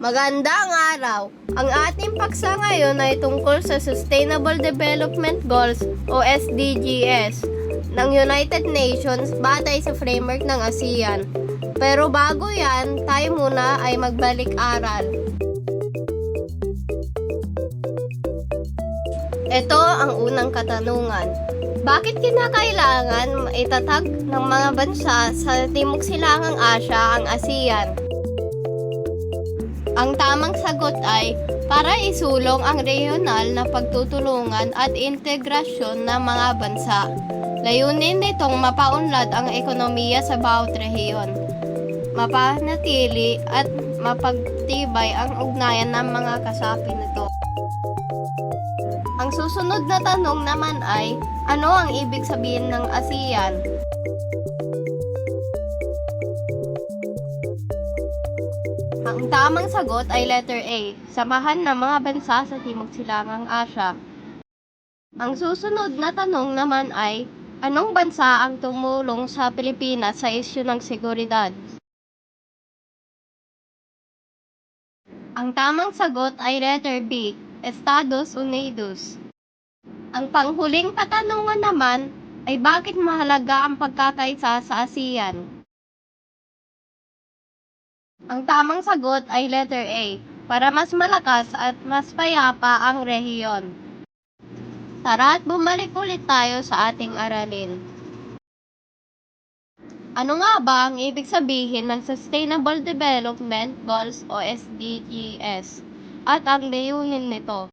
Magandang araw! Ang ating paksa ngayon ay tungkol sa Sustainable Development Goals o SDGs ng United Nations batay sa framework ng ASEAN. Pero bago yan, tayo muna ay magbalik-aral. Ito ang unang katanungan. Bakit kinakailangan itatag ng mga bansa sa Timog Silangang Asya ang ASEAN? Ang tamang sagot ay para isulong ang regional na pagtutulungan at integrasyon ng mga bansa. Layunin nitong mapaunlad ang ekonomiya sa bawat rehiyon, mapanatili at mapagtibay ang ugnayan ng mga kasapi nito. Ang susunod na tanong naman ay, ano ang ibig sabihin ng ASEAN? Ang tamang sagot ay letter A, samahan ng mga bansa sa Timog Silangang Asya. Ang susunod na tanong naman ay, anong bansa ang tumulong sa Pilipinas sa isyu ng seguridad? Ang tamang sagot ay letter B, Estados Unidos. Ang panghuling katanungan naman ay bakit mahalaga ang pagkakaisa sa ASEAN? Ang tamang sagot ay letter A, para mas malakas at mas payapa ang rehiyon. Tara at bumalik ulit tayo sa ating aralin. Ano nga ba ang ibig sabihin ng Sustainable Development Goals o SDGs at ang layunin nito?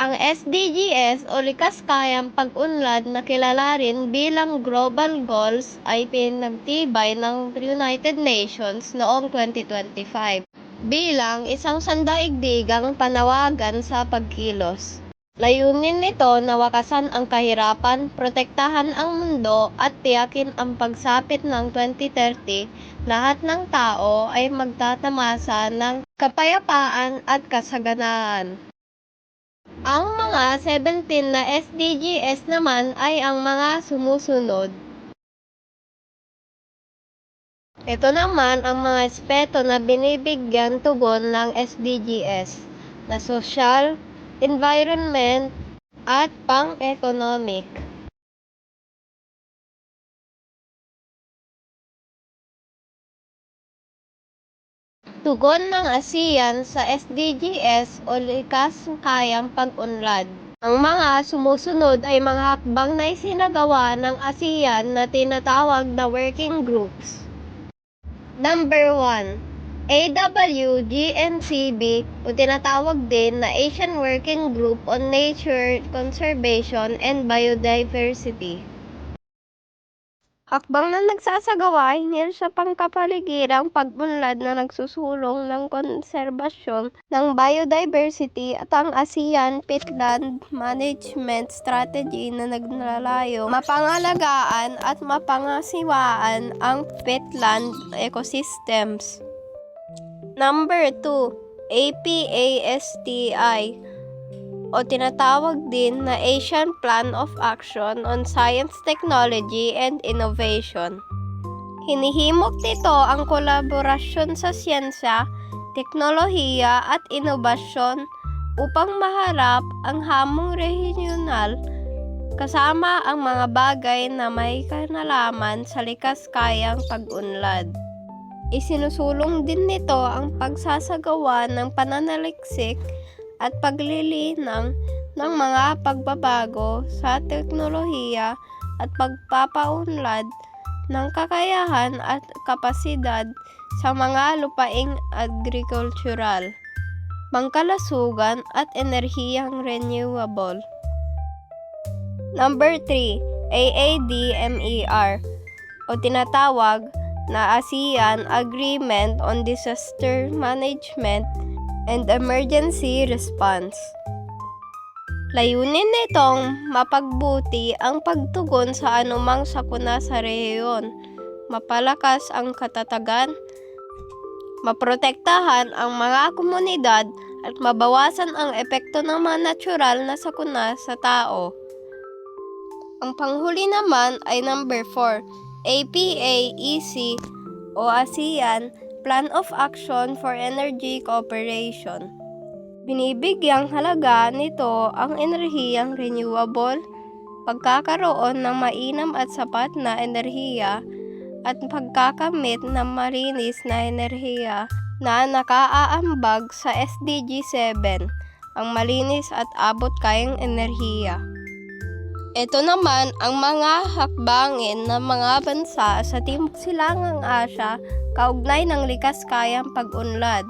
Ang SDGs o likas kayang pag-unlad na kilala rin bilang Global Goals ay pinagtibay ng United Nations noong 2025 bilang isang sandaigdigang panawagan sa pagkilos. Layunin nito na wakasan ang kahirapan, protektahan ang mundo at tiyakin ang pagsapit ng 2030, lahat ng tao ay magtatamasa ng kapayapaan at kasaganaan. Ang mga 17 na SDGs naman ay ang mga sumusunod. Ito naman ang mga aspeto na binibigyan tugon ng SDGs na social, environment, at pang-economic. Tugon ng ASEAN sa SDGs o likas kayang pag-unlad. Ang mga sumusunod ay mga hakbang na isinagawa ng ASEAN na tinatawag na working groups. Number 1. AWGNCB o tinatawag din na Asian Working Group on Nature Conservation and Biodiversity. Hakbang na nagsasagawa hinil sa pangkapaligirang pag-unlad na nagsusulong ng konserbasyon ng biodiversity at ang ASEAN Peatland Management Strategy na naglalayo mapangalagaan at mapangasiwaan ang peatland ecosystems. Number 2, APASTI o tinatawag din na Asian Plan of Action on Science, Technology, and Innovation. Hinihimok nito ang kolaborasyon sa siyensya, teknolohiya at inobasyon upang maharap ang hamong regional kasama ang mga bagay na may kanalaman sa likas kayang pag-unlad. Isinusulong din nito ang pagsasagawa ng pananaliksik at paglilinang ng mga pagbabago sa teknolohiya at pagpapaunlad ng kakayahan at kapasidad sa mga lupaing agricultural, pangkalasugan at enerhiyang renewable. Number 3, AADMER o tinatawag na ASEAN Agreement on Disaster Management and Emergency Response. Layunin nitong mapagbuti ang pagtugon sa anumang sakuna sa rehiyon, mapalakas ang katatagan, maprotektahan ang mga komunidad at mabawasan ang epekto ng mga natural na sakuna sa tao. Ang panghuli naman ay number 4, APAEC o ASEAN Plan of Action for Energy Cooperation. Binibigyang halaga nito ang enerhiyang renewable, pagkakaroon ng mainam at sapat na enerhiya, at pagkakamit ng marinis na enerhiya na nakaaambag sa SDG 7, ang malinis at abot kayang enerhiya. Ito naman ang mga hakbangin ng mga bansa sa Timog Silangang Asya kaugnay ng likas kayang pag-unlad.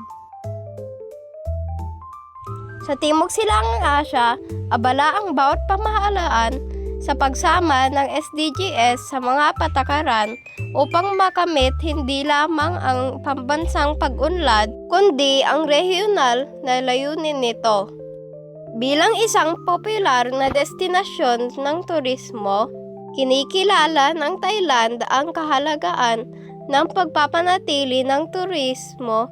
Sa Timog Silangang Asya, abala ang bawat pamahalaan sa pagsama ng SDGs sa mga patakaran upang makamit hindi lamang ang pambansang pag-unlad kundi ang regional na layunin nito. Bilang isang popular na destinasyon ng turismo, kinikilala ng Thailand ang kahalagaan ng pagpapanatili ng turismo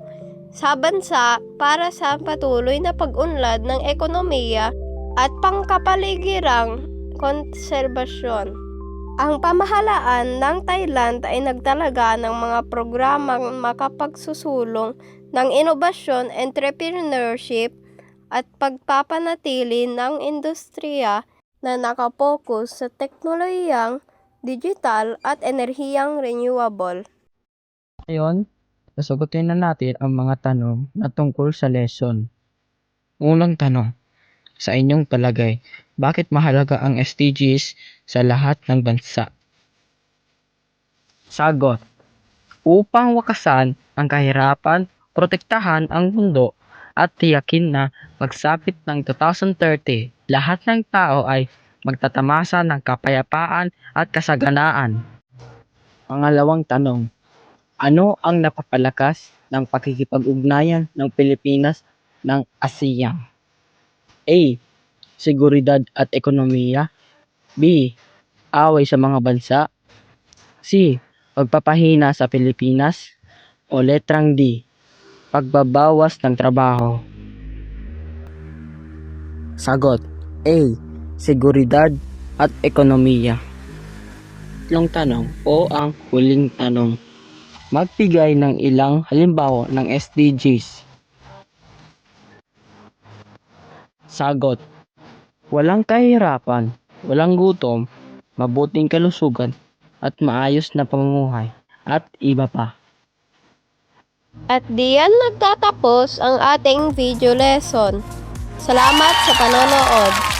sa bansa para sa patuloy na pag-unlad ng ekonomiya at pangkapaligirang konserbasyon. Ang pamahalaan ng Thailand ay nagtalaga ng mga programang makapagsusulong ng inobasyon, entrepreneurship, at pagpapanatili ng industriya na nakapokus sa teknolohiyang digital at enerhiyang renewable. Ngayon, sasagutin na natin ang mga tanong na tungkol sa lesson. Unang tanong, sa inyong palagay, bakit mahalaga ang SDGs sa lahat ng bansa? Sagot, upang wakasan ang kahirapan, protektahan ang mundo, at tiyakin na pagsapit ng 2030, lahat ng tao ay magtatamasa ng kapayapaan at kasaganaan. Pangalawang tanong, ano ang napapalakas ng pakikipag-ugnayan ng Pilipinas ng ASEAN? A. Seguridad at ekonomiya. B. Away sa mga bansa. C. Pagpapahina sa Pilipinas. O letrang D. Pagbabawas ng trabaho. Sagot A. Seguridad at ekonomiya. Tatlong tanong o ang huling tanong. Magbigay ng ilang halimbawa ng SDGs. Sagot. Walang kahirapan, walang gutom, mabuting kalusugan, at maayos na pamumuhay, at iba pa. At diyan nagtatapos ang ating video lesson. Salamat sa panonood.